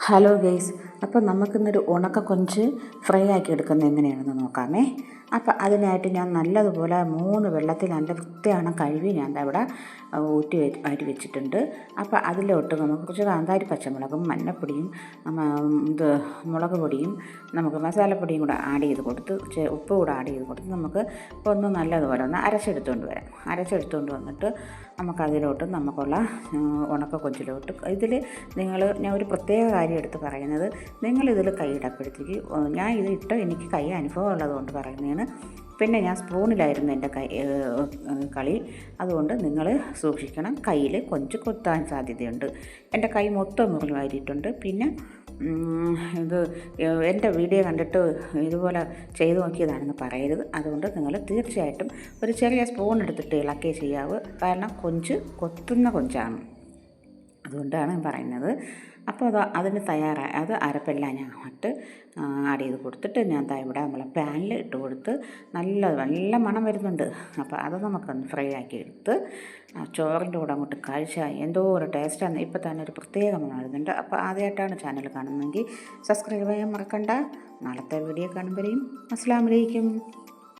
Hello guys അപ്പോൾ നമുക്കിന്നൊരു ഉണക്ക കൊഞ്ച് ഫ്രൈ ആക്കി എടുക്കുന്നത് എങ്ങനെയാണെന്ന് നോക്കാമേ. അപ്പോൾ അതിനായിട്ട് ഞാൻ നല്ലതുപോലെ മൂന്ന് വെള്ളത്തിൽ നല്ല വൃത്തിയാണ് കഴുകി ഞാൻ അവിടെ ഊറ്റി അരി വെച്ചിട്ടുണ്ട്. അപ്പോൾ അതിലോട്ട് നമുക്ക് കുറച്ച് കാന്താരി പച്ചമുളകും മഞ്ഞപ്പൊടിയും ഇത് മുളക് പൊടിയും നമുക്ക് മസാലപ്പൊടിയും കൂടെ ആഡ് ചെയ്ത് കൊടുത്ത് ഉപ്പ് കൂടെ ആഡ് ചെയ്ത് കൊടുത്ത് നമുക്ക് ഒന്ന് നല്ലതുപോലെ ഒന്ന് അരച്ചെടുത്തുകൊണ്ട് വരാം. അരച്ചെടുത്തുകൊണ്ട് വന്നിട്ട് നമുക്കതിലോട്ട് നമുക്കുള്ള ഉണക്ക കൊഞ്ചിലോട്ട് ഇതിൽ നിങ്ങൾ ഞാൻ ഒരു പ്രത്യേക കാര്യം എടുത്ത് പറയുന്നത് നിങ്ങളിതിൽ കൈയിടപ്പെടുത്തേക്ക് ഞാൻ ഇത് ഇട്ട് എനിക്ക് കൈ അനുഭവം ഉള്ളതുകൊണ്ട് പറയുന്നതാണ്. പിന്നെ ഞാൻ സ്പൂണിലായിരുന്നു എന്റെ കൈ കളി. അതുകൊണ്ട് നിങ്ങൾ സൂക്ഷിക്കണം. കയ്യിൽ കൊഞ്ച് കൊത്താൻ സാധ്യതയുണ്ട്. എന്റെ കൈ മൊത്തം മുറിവായിരിട്ടുണ്ട് പിന്നെ ഇത് എന്റെ വീഡിയോ കണ്ടിട്ട് ഇതുപോലെ ചെയ്തു നോക്കിയതാണെന്ന് പറയരുത്. അതുകൊണ്ട് നിങ്ങൾ തീർച്ചയായിട്ടും ഒരു ചെറിയ സ്പൂൺ എടുത്തിട്ട് ഇളക്കേ ചെയ്യാവൂ. കാരണം കൊഞ്ച് കൊത്തുന്ന കൊഞ്ചാണ്. അതുകൊണ്ടാണ് പറയുന്നത്. അപ്പോൾ അത് അതിന് തയ്യാറായി. അത് അരപ്പെല്ലാം ഞാൻ ഇട്ട് ആഡ് ചെയ്ത് കൊടുത്തിട്ട് ഞാൻ ഇവിടെ നമ്മളെ പാനിൽ ഇട്ട് കൊടുത്ത് നല്ല നല്ല മണം വരുന്നുണ്ട്. അപ്പോൾ അത് നമുക്കൊന്ന് ഫ്രൈ ആക്കി എടുത്ത് ചോറിന്റെ കൂടെ അങ്ങോട്ട് കഴിച്ചാൽ എന്തോ ഒരു ടേസ്റ്റാണ് ഇപ്പോൾ തന്നെ ഒരു പ്രത്യേക മണം വരുന്നുണ്ട്. അപ്പോൾ ആദ്യമായിട്ടാണ് ചാനൽ കാണുന്നതെങ്കിൽ സബ്സ്ക്രൈബ് ചെയ്യാൻ മറക്കണ്ട. നാളത്തെ വീഡിയോ കാണുമ്പോഴേയും അസ്സാം വലൈക്കും